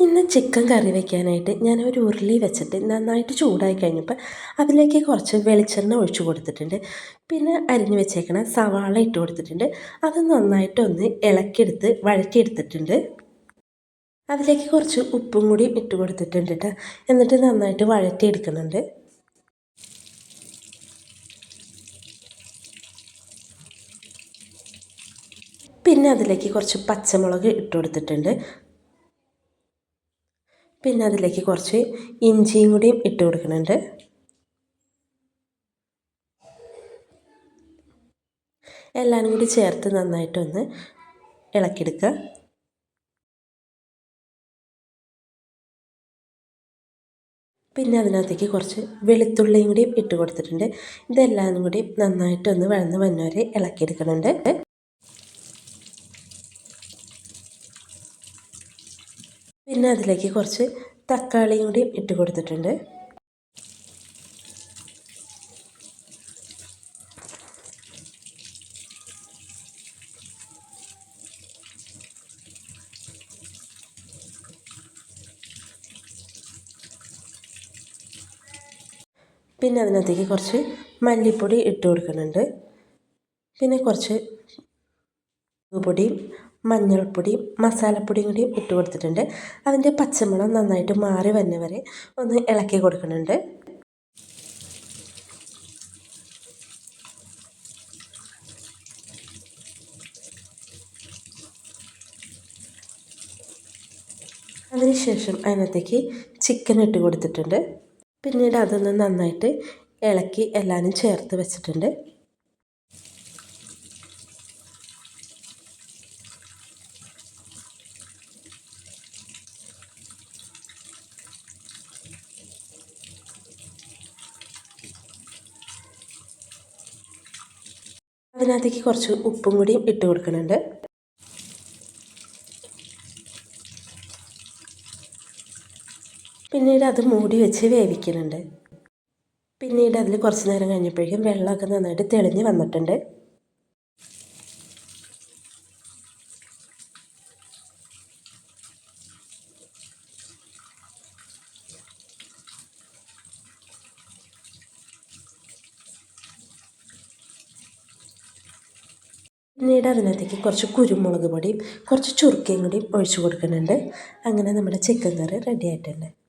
ഇന്ന് ചിക്കൻ കറി വെക്കാനായിട്ട് ഞാൻ ഒരു ഉരുളി വെച്ചിട്ട് നന്നായിട്ട് ചൂടായി കഴിഞ്ഞപ്പോൾ അതിലേക്ക് കുറച്ച് വെളിച്ചെണ്ണ ഒഴിച്ചു കൊടുത്തിട്ടുണ്ട്. പിന്നെ അരിഞ്ഞു വെച്ചേക്കണ സവാള ഇട്ട് കൊടുത്തിട്ടുണ്ട്. അത് നന്നായിട്ടൊന്ന് ഇളക്കിയെടുത്ത് വഴറ്റിയെടുത്തിട്ടുണ്ട്. അതിലേക്ക് കുറച്ച് ഉപ്പും കൂടി ഇട്ട് കൊടുത്തിട്ടുണ്ട് കേട്ടോ എന്നിട്ട് നന്നായിട്ട് വഴറ്റിയെടുക്കുന്നുണ്ട്. പിന്നെ അതിലേക്ക് കുറച്ച് പച്ചമുളക് ഇട്ട് കൊടുത്തിട്ടുണ്ട്. പിന്നെ അതിലേക്ക് കുറച്ച് ഇഞ്ചിയും കൂടിയും ഇട്ട് കൊടുക്കുന്നുണ്ട്. എല്ലാം കൂടി ചേർത്ത് നന്നായിട്ടൊന്ന് ഇളക്കിയെടുക്കുക. പിന്നെ അതിനകത്തേക്ക് കുറച്ച് വെളുത്തുള്ളിയും കൂടി ഇട്ട് കൊടുത്തിട്ടുണ്ട്. ഇതെല്ലാം കൂടി നന്നായിട്ടൊന്ന് വഴന്ന് വന്നവരെ ഇളക്കിയെടുക്കുന്നുണ്ട്. പിന്നെ അതിലേക്ക് കുറച്ച് തക്കാളിയും കൂടി ഇട്ട് കൊടുത്തിട്ടുണ്ട്. പിന്നെ അതിനകത്തേക്ക് കുറച്ച് മല്ലിപ്പൊടി ഇട്ട് കൊടുക്കുന്നുണ്ട്. പിന്നെ കുറച്ച് പൊടിയും മഞ്ഞൾപ്പൊടിയും മസാലപ്പൊടിയും കൂടി ഇട്ട് കൊടുത്തിട്ടുണ്ട്. അതിന്റെ പച്ചമണം നന്നായിട്ട് മാറി വരുന്ന വരെ ഒന്ന് ഇളക്കി കൊടുക്കുന്നുണ്ട്. അതിനുശേഷം അതിനകത്തേക്ക് ചിക്കൻ ഇട്ട് കൊടുത്തിട്ടുണ്ട്. പിന്നീട് അതൊന്ന് നന്നായിട്ട് ഇളക്കി എല്ലാവരും ചേർത്ത് വെച്ചിട്ടുണ്ട്. അതിനകത്തേക്ക് കുറച്ച് ഉപ്പും കൂടിയും ഇട്ട് കൊടുക്കുന്നുണ്ട്. പിന്നീട് അത് മൂടി വെച്ച് വേവിക്കുന്നുണ്ട്. പിന്നീട് അതിൽ കുറച്ച് നേരം കഴിഞ്ഞപ്പോഴേക്കും വെള്ളമൊക്കെ നന്നായിട്ട് തെളിഞ്ഞ് വന്നിട്ടുണ്ട്. പിന്നീട് അതിനകത്തേക്ക് കുറച്ച് കുരുമുളക് പൊടിയും കുറച്ച് ചുർക്കയും കൂടി ഒഴിച്ച് കൊടുക്കുന്നുണ്ട്. അങ്ങനെ നമ്മുടെ ചിക്കൻ കറി റെഡി ആയിട്ടുണ്ട്.